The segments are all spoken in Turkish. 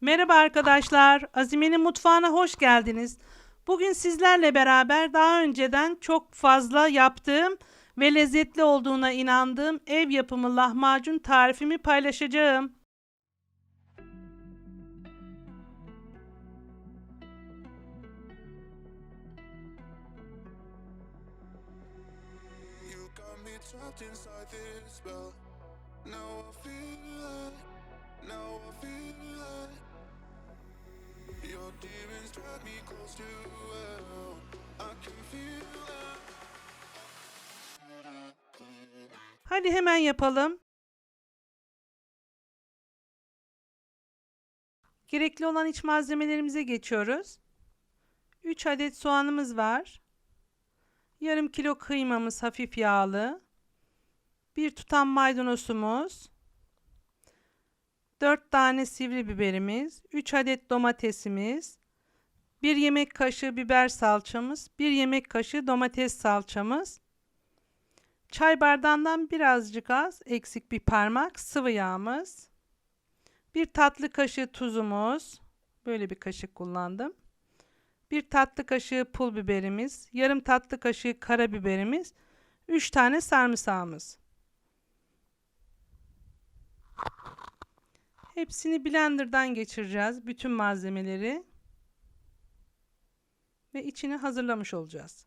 Merhaba arkadaşlar, Azime'nin mutfağına hoş geldiniz. Bugün sizlerle beraber daha önceden çok fazla yaptığım ve lezzetli olduğuna inandığım ev yapımı lahmacun tarifimi paylaşacağım. Now I feel like, now I feel like Hadi hemen yapalım. Gerekli olan iç malzemelerimize geçiyoruz. 3 adet soğanımız var. Yarım kilo kıymamız hafif yağlı. Bir tutam maydanozumuz. 4 tane sivri biberimiz. 3 adet domatesimiz. 1 yemek kaşığı biber salçamız. 1 yemek kaşığı domates salçamız. Çay bardağından birazcık az, eksik bir parmak sıvı yağımız. Bir tatlı kaşığı tuzumuz. Böyle bir kaşık kullandım. Bir tatlı kaşığı pul biberimiz, yarım tatlı kaşığı karabiberimiz, 3 tane sarımsağımız. Hepsini blenderdan geçireceğiz, bütün malzemeleri. Ve içini hazırlamış olacağız.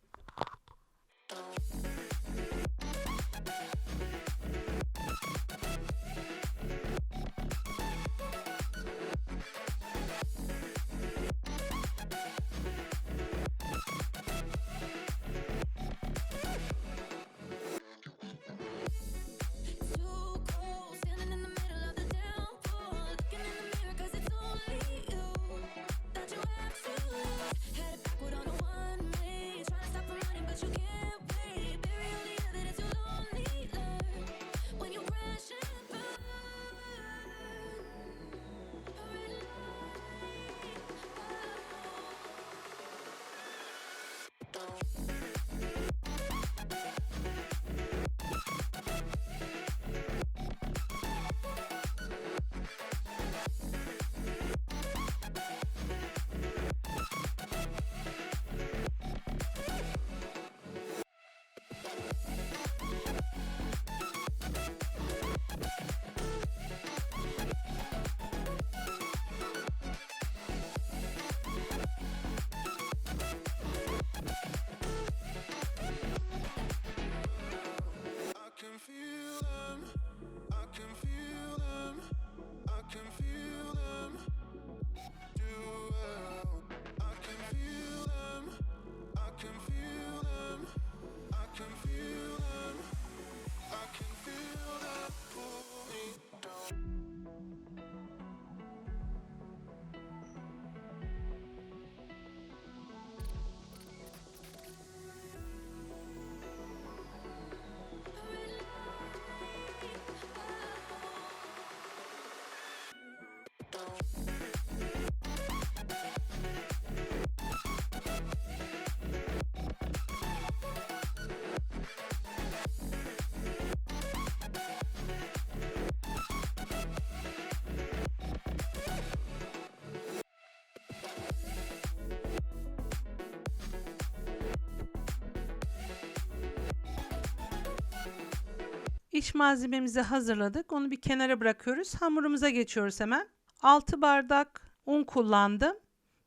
İç malzememizi hazırladık. Onu bir kenara bırakıyoruz. Hamurumuza geçiyoruz hemen. 6 bardak un kullandım.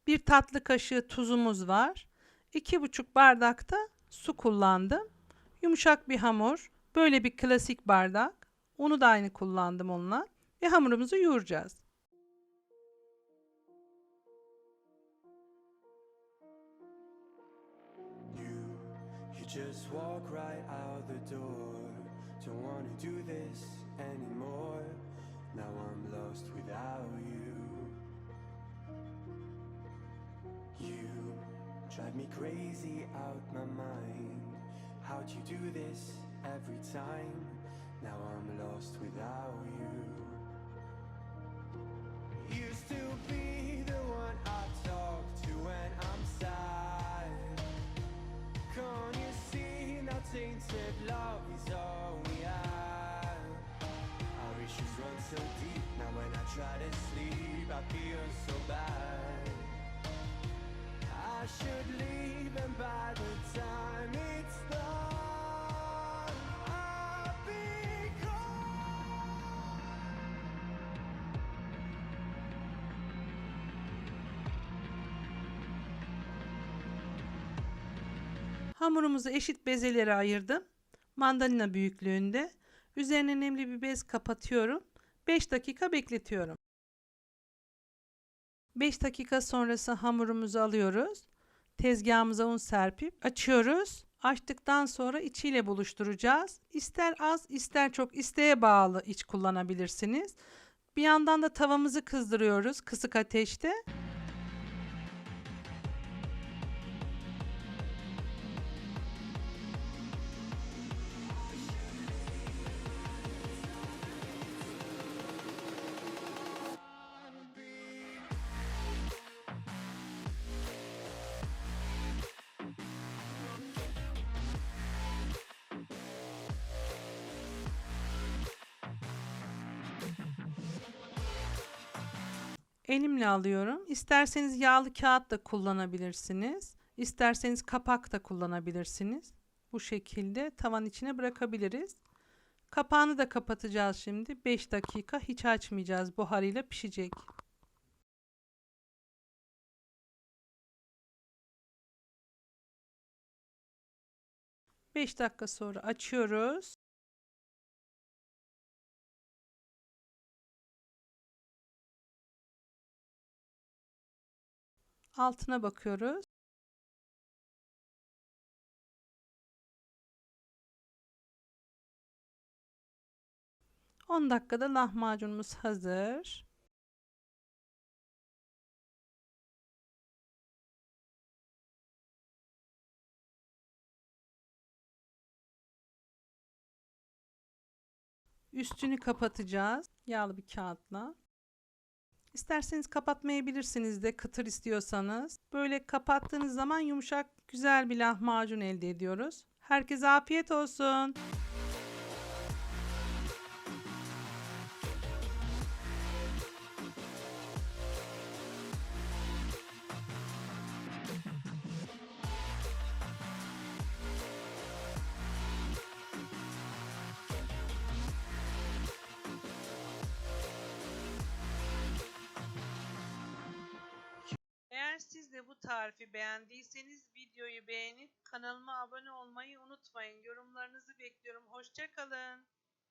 1 tatlı kaşığı tuzumuz var. 2,5 bardak da su kullandım. Yumuşak bir hamur. Böyle bir klasik bardak. Unu da aynı kullandım onunla. Ve hamurumuzu yoğuracağız. Just walk right out the door. Don't wanna do this anymore. Drive me crazy out my mind. How'd you do this every time? Now I'm lost without you. Used to be the one I talk to when I'm sad. Can't you see now tainted love is all we have? Our issues run so deep. Now when I try to sleep, I feel Should leave and by the time it's done I'll be gone Hamurumuzu eşit bezelere ayırdım. Mandalina büyüklüğünde. Üzerine nemli bir bez kapatıyorum. 5 dakika bekletiyorum. 5 dakika sonrası hamurumuzu alıyoruz. Tezgahımıza un serpip açıyoruz. Açtıktan sonra içiyle buluşturacağız. İster az ister çok isteğe bağlı iç kullanabilirsiniz. Bir yandan da tavamızı kızdırıyoruz kısık ateşte. Elimle alıyorum. İsterseniz yağlı kağıt da kullanabilirsiniz. İsterseniz kapak da kullanabilirsiniz. Bu şekilde tavan içine bırakabiliriz. Kapağını da kapatacağız şimdi. 5 dakika hiç açmayacağız. Buharıyla pişecek. Beş dakika sonra açıyoruz. Altına bakıyoruz. On dakikada lahmacunumuz hazır. Üstünü kapatacağız yağlı bir kağıtla. İsterseniz kapatmayabilirsiniz de kıtır istiyorsanız. Böyle kapattığınız zaman yumuşak güzel bir lahmacun elde ediyoruz. Herkese afiyet olsun. Bu tarifi beğendiyseniz videoyu beğenip kanalıma abone olmayı unutmayın. Yorumlarınızı bekliyorum. Hoşçakalın.